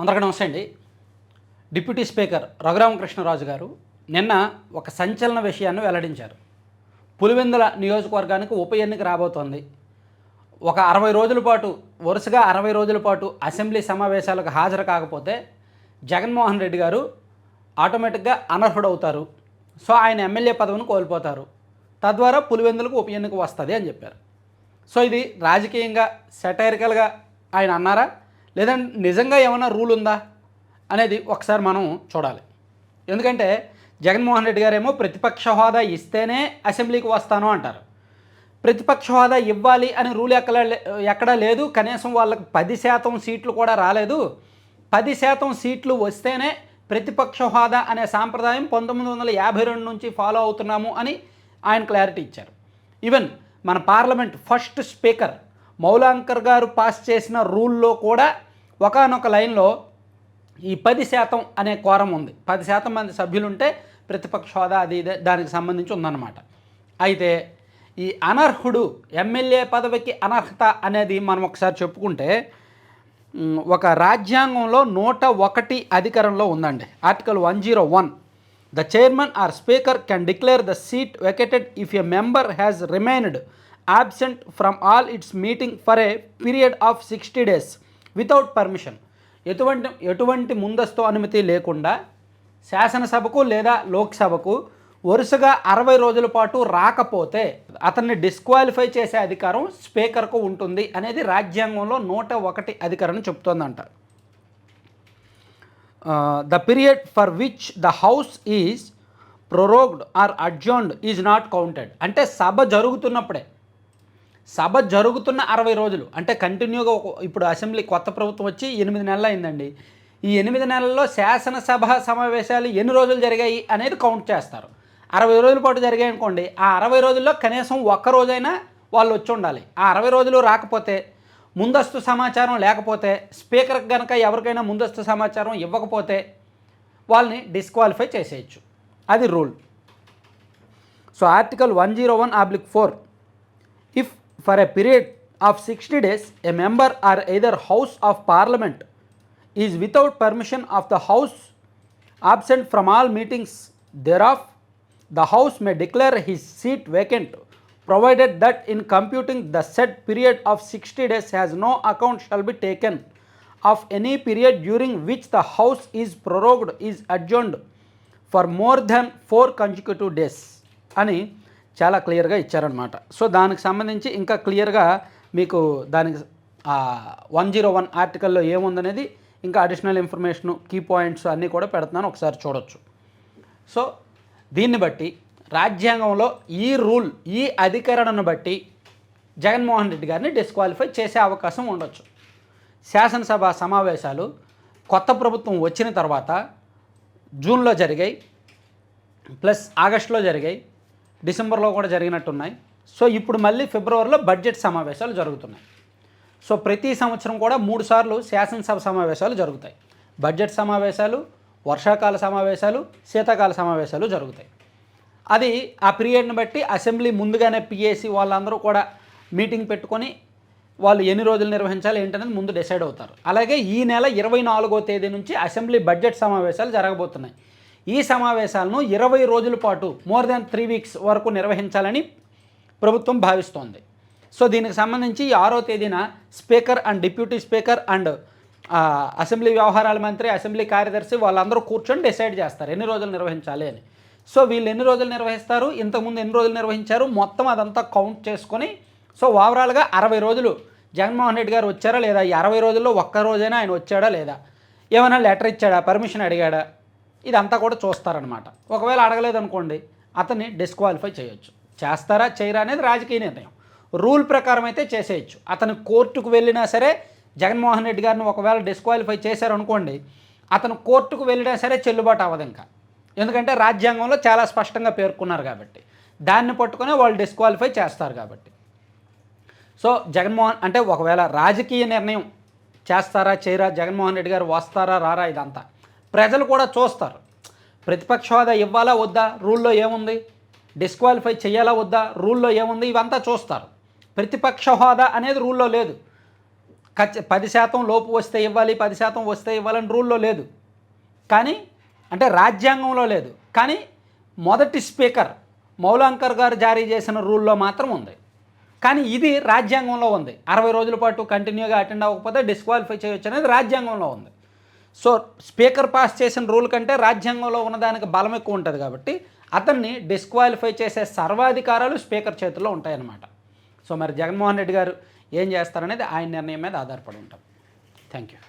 అందరికీ నమస్తే అండి. డిప్యూటీ స్పీకర్ రఘురామకృష్ణరాజు గారు నిన్న ఒక సంచలన విషయాన్ని వెల్లడించారు. పులివెందుల నియోజకవర్గానికి ఉప ఎన్నిక రాబోతోంది. ఒక అరవై రోజుల పాటు వరుసగా అరవై రోజుల పాటు అసెంబ్లీ సమావేశాలకు హాజరు కాకపోతే జగన్మోహన్ రెడ్డి గారు ఆటోమేటిక్గా అనర్హుడవుతారు. సో ఆయన ఎమ్మెల్యే పదవిని కోల్పోతారు. తద్వారా పులివెందులకు ఉప ఎన్నిక వస్తుంది అని చెప్పారు. సో ఇది రాజకీయంగా సెటైరికల్గా ఆయన అన్నారా? లేదంటే నిజంగా ఏమైనా రూల్ ఉందా అనేది ఒకసారి మనం చూడాలి. ఎందుకంటే జగన్మోహన్ రెడ్డి గారేమో ప్రతిపక్ష హోదా ఇస్తేనే అసెంబ్లీకి వస్తాను అంటారు. ప్రతిపక్ష హోదా ఇవ్వాలి అని రూల్ ఎక్కడ ఎక్కడా లేదు. కనీసం వాళ్ళకి పది శాతం సీట్లు కూడా రాలేదు. పది శాతం సీట్లు వస్తేనే ప్రతిపక్ష హోదా అనే సాంప్రదాయం పంతొమ్మిది వందల యాభై రెండు నుంచి ఫాలో అవుతున్నాము అని ఆయన క్లారిటీ ఇచ్చారు. ఈవెన్ మన పార్లమెంట్ ఫస్ట్ స్పీకర్ మౌలాంకర్ గారు పాస్ చేసిన రూల్లో కూడా ఒకానొక లైన్లో ఈ పది శాతం అనే కోరం ఉంది. పది శాతం మంది సభ్యులుంటే ప్రతిపక్ష హోదా అది ఇదే దానికి సంబంధించి ఉందన్నమాట. అయితే ఈ అనర్హుడు ఎమ్మెల్యే పదవికి అనర్హత అనేది మనం ఒకసారి చెప్పుకుంటే ఒక రాజ్యాంగంలో నూట ఒకటి అధికారంలో ఉందండి. Article one zero one the chairman or speaker can declare the seat vacated if a member has remained absent from all its meeting for a period of sixty days. Without permission ఎటువంటి ఎటువంటి ముందస్తు అనుమతి లేకుండా శాసనసభకు లేదా లోక్సభకు వరుసగా అరవై రోజుల పాటు రాకపోతే అతన్ని డిస్క్వాలిఫై చేసే అధికారం స్పీకర్కు ఉంటుంది అనేది రాజ్యాంగంలో నూట ఒకటి అధికారం చెప్తోందంట the period for which the house is prorogued or adjourned is not counted అంటే సభ జరుగుతున్నప్పుడే సభ జరుగుతున్న అరవై రోజులు. అంటే కంటిన్యూగా ఒక ఇప్పుడు అసెంబ్లీ కొత్త ప్రభుత్వం వచ్చి ఎనిమిది నెలలు అయిందండి. ఈ ఎనిమిది నెలల్లో శాసనసభ సమావేశాలు ఎన్ని రోజులు జరిగాయి అనేది కౌంట్ చేస్తారు. అరవై రోజుల పాటు జరిగాయి అనుకోండి. ఆ అరవై రోజుల్లో కనీసం ఒక్క రోజైనా వాళ్ళు వచ్చి ఉండాలి. ఆ అరవై రోజులు రాకపోతే ముందస్తు సమాచారం లేకపోతే స్పీకర్కి కనుక ఎవరికైనా ముందస్తు సమాచారం ఇవ్వకపోతే వాళ్ళని డిస్క్వాలిఫై చేసేయచ్చు. అది rule. So article one zero one oblique four. If for a period of 60 days a member or either house of parliament is without permission of the house. Absent from all meetings thereof the house may declare his seat vacant provided that in computing the said period of 60 days has no account shall be taken of any period during which the house is prorogued is adjourned for more than four consecutive days. అని చాలా క్లియర్గా ఇచ్చారనమాట. So దానికి సంబంధించి ఇంకా క్లియర్గా మీకు దానికి వన్ జీరో వన్ ఆర్టికల్లో ఏముందనేది ఇంకా అడిషనల్ ఇన్ఫర్మేషను కీ పాయింట్స్ అన్నీ కూడా పెడుతున్నాను. ఒకసారి చూడొచ్చు. సో దీన్ని బట్టి రాజ్యాంగంలో ఈ రూల్ ఈ అధికరణను బట్టి జగన్మోహన్ రెడ్డి గారిని డిస్క్వాలిఫై చేసే అవకాశం ఉండొచ్చు. శాసనసభ సమావేశాలు కొత్త ప్రభుత్వం వచ్చిన తర్వాత జూన్లో జరిగాయి ప్లస్ ఆగస్టులో జరిగాయి డిసెంబర్లో కూడా జరిగినట్టున్నాయి. సో ఇప్పుడు మళ్ళీ ఫిబ్రవరిలో బడ్జెట్ సమావేశాలు జరుగుతున్నాయి. సో ప్రతి సంవత్సరం కూడా మూడు సార్లు శాసనసభ సమావేశాలు జరుగుతాయి. బడ్జెట్ సమావేశాలు వర్షాకాల సమావేశాలు శీతాకాల సమావేశాలు జరుగుతాయి. అది ఆ పీరియడ్ని బట్టి అసెంబ్లీ ముందుగానే పిఏసి వాళ్ళందరూ కూడా మీటింగ్ పెట్టుకొని వాళ్ళు ఎన్ని రోజులు నిర్వహించాలి ఏంటనేది ముందు డిసైడ్ అవుతారు. అలాగే ఈ నెల ఇరవై నాలుగో తేదీ నుంచి అసెంబ్లీ బడ్జెట్ సమావేశాలు జరగబోతున్నాయి. ఈ సమావేశాలను ఇరవై రోజుల పాటు మోర్ దాన్ త్రీ వీక్స్ వరకు నిర్వహించాలని ప్రభుత్వం భావిస్తోంది. సో దీనికి సంబంధించి ఆరో తేదీన speaker and deputy speaker and assembly వ్యవహారాల మంత్రి అసెంబ్లీ కార్యదర్శి వాళ్ళందరూ కూర్చొని డిసైడ్ చేస్తారు ఎన్ని రోజులు నిర్వహించాలి అని. సో వీళ్ళు ఎన్ని రోజులు నిర్వహిస్తారు? ఇంతకుముందు ఎన్ని రోజులు నిర్వహించారు? మొత్తం అదంతా కౌంట్ చేసుకొని సో ఓవరాల్గా అరవై రోజులు జగన్మోహన్ రెడ్డి గారు వచ్చారా లేదా? ఈ అరవై రోజుల్లో ఒక్క రోజైనా ఆయన వచ్చాడా లేదా? ఏమైనా లెటర్ ఇచ్చాడా? పర్మిషన్ అడిగాడా? ఇదంతా కూడా చూస్తారనమాట ఒకవేళ అడగలేదు అనుకోండి అతన్ని డిస్క్వాలిఫై చేయొచ్చు. చేస్తారా చేయరా అనేది రాజకీయ నిర్ణయం. రూల్ ప్రకారం అయితే చేసేయచ్చు. అతను కోర్టుకు వెళ్ళినా సరే జగన్మోహన్ రెడ్డి గారిని ఒకవేళ డిస్క్వాలిఫై చేశారనుకోండి అతను కోర్టుకు వెళ్ళినా సరే చెల్లుబాటు అవ్వదు ఇంకా. ఎందుకంటే రాజ్యాంగంలో చాలా స్పష్టంగా పేర్కొన్నారు కాబట్టి. దాన్ని పట్టుకొని వాళ్ళు డిస్క్వాలిఫై చేస్తారు కాబట్టి. సో జగన్మోహన్ అంటే ఒకవేళ రాజకీయ నిర్ణయం చేస్తారా చేయరా జగన్మోహన్ రెడ్డి గారు వస్తారా రారా ఇదంతా. ప్రజలు కూడా చూస్తారు. ప్రతిపక్ష హోదా ఇవ్వాలా వద్దా? రూల్లో ఏముంది? డిస్క్వాలిఫై చేయాలా వద్దా? రూల్లో ఏముంది? ఇవంతా చూస్తారు. ప్రతిపక్ష హోదా అనేది రూల్లో లేదు. ఖచ్చి పది శాతం లోపు వస్తే ఇవ్వాలి పది శాతం వస్తే ఇవ్వాలని రూల్లో లేదు. కానీ అంటే రాజ్యాంగంలో లేదు. కానీ మొదటి స్పీకర్ మౌలాంకర్ గారు జారీ చేసిన రూల్లో మాత్రం ఉంది. కానీ ఇది రాజ్యాంగంలో ఉంది. అరవై రోజుల పాటు కంటిన్యూగా అటెండ్ అవ్వకపోతే డిస్క్వాలిఫై చేయొచ్చు అనేది రాజ్యాంగంలో ఉంది. సో స్పీకర్ పాస్ చేసిన రూల్ కంటే రాజ్యాంగంలో ఉన్నదానికి బలం ఎక్కువ ఉంటుంది కాబట్టి అతన్ని డిస్క్వాలిఫై చేసే సర్వాధికారాలు స్పీకర్ చేతిలో ఉంటాయన్నమాట. సో మరి జగన్మోహన్ రెడ్డి గారు ఏం చేస్తారనేది ఆయన నిర్ణయం మీద ఆధారపడి ఉంటాం. Thank you